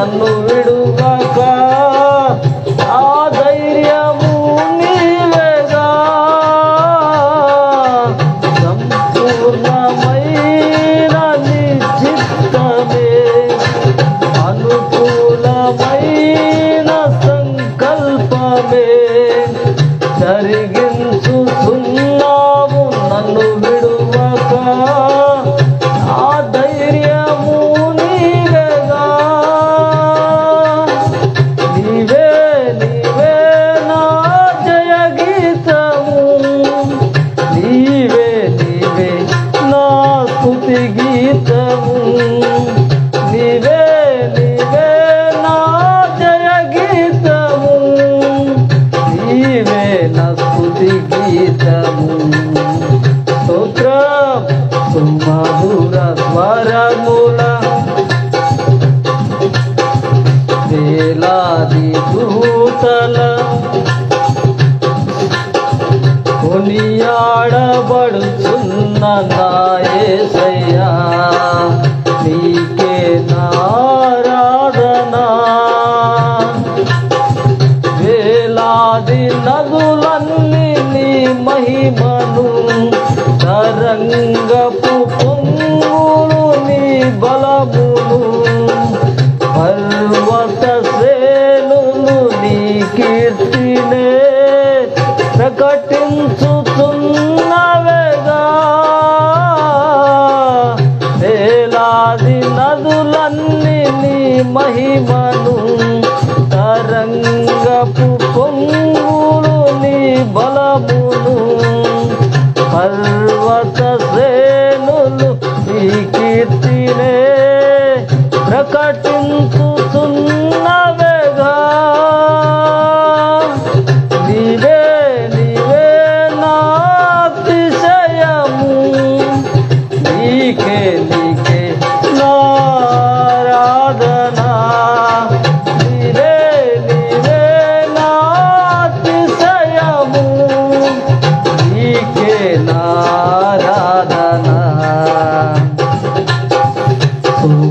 నన్ను విడు మధుర స్వరముల వేలాది దూతల కొనియాడబడుచున్న నాయసయ్యా ప్రకటించుతున్నవేగా వేలాది నదులన్నీ నీ మహిమ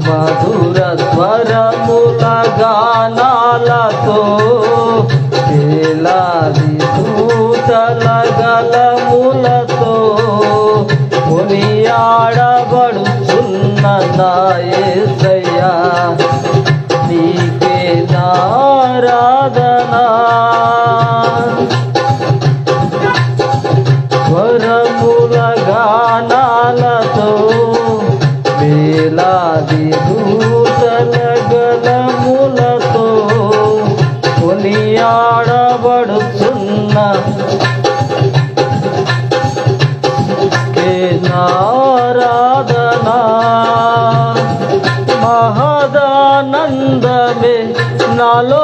మధుర స్వరముల గానాలతో వేలాది దూతల గలములతో కొనియాడబడుచున్న నాయే ఉన్నా నారాధనా మహదానందమే నాలో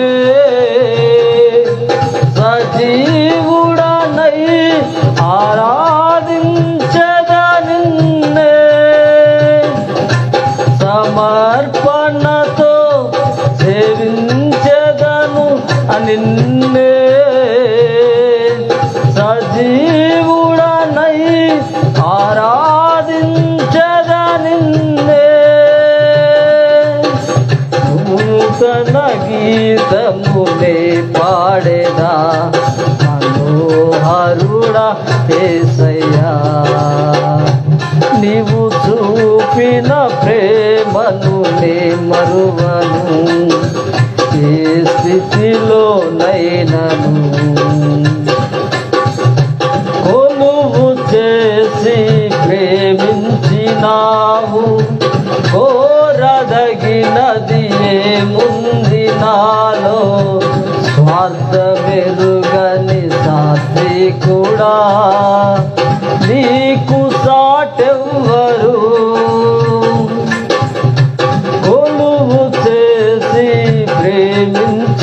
ఆరాధించదా నిన్నే. సమర్పణతో సేవించదను నిన్నే. సజీవుడనై ఆరాధించద నిన్నే. నూతన గీతములే పాడేదా కూడా ఏసయ్యా నీవు చూపిన ప్రేమను నే మరువను. ఏ స్థితిలో నైనను కొలువు చేసి ప్రేమించినా దేవుడా నీకు సాటెవ్వరు. కొలువు చేసి ప్రేమించినావు.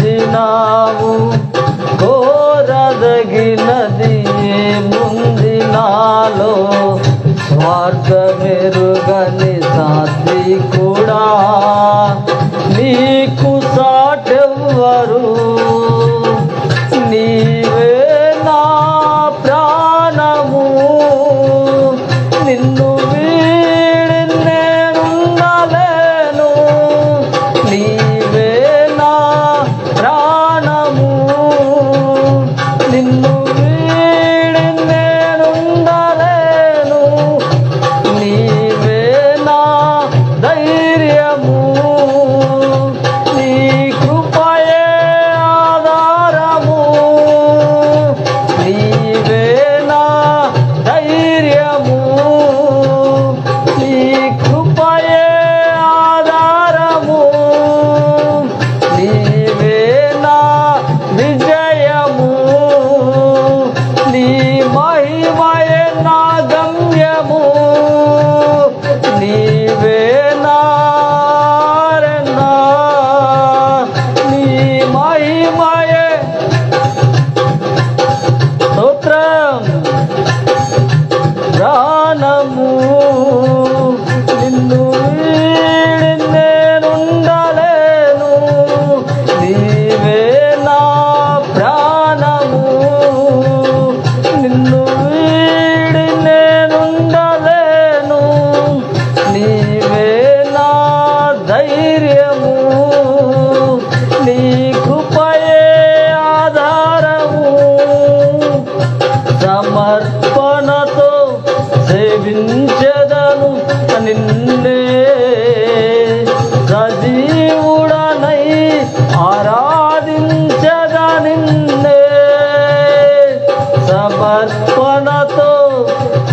కోరదగినది ముందు నాలో? స్వార్థ మెరుగని సాధి కూడా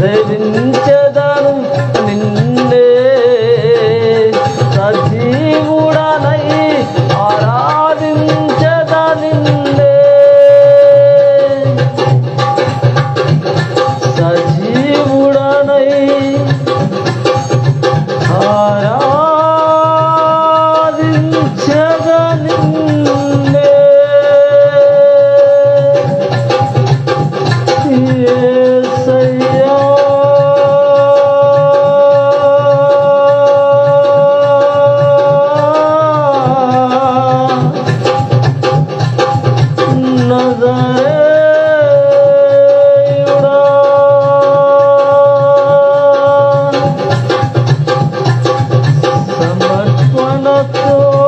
Hey, Oh.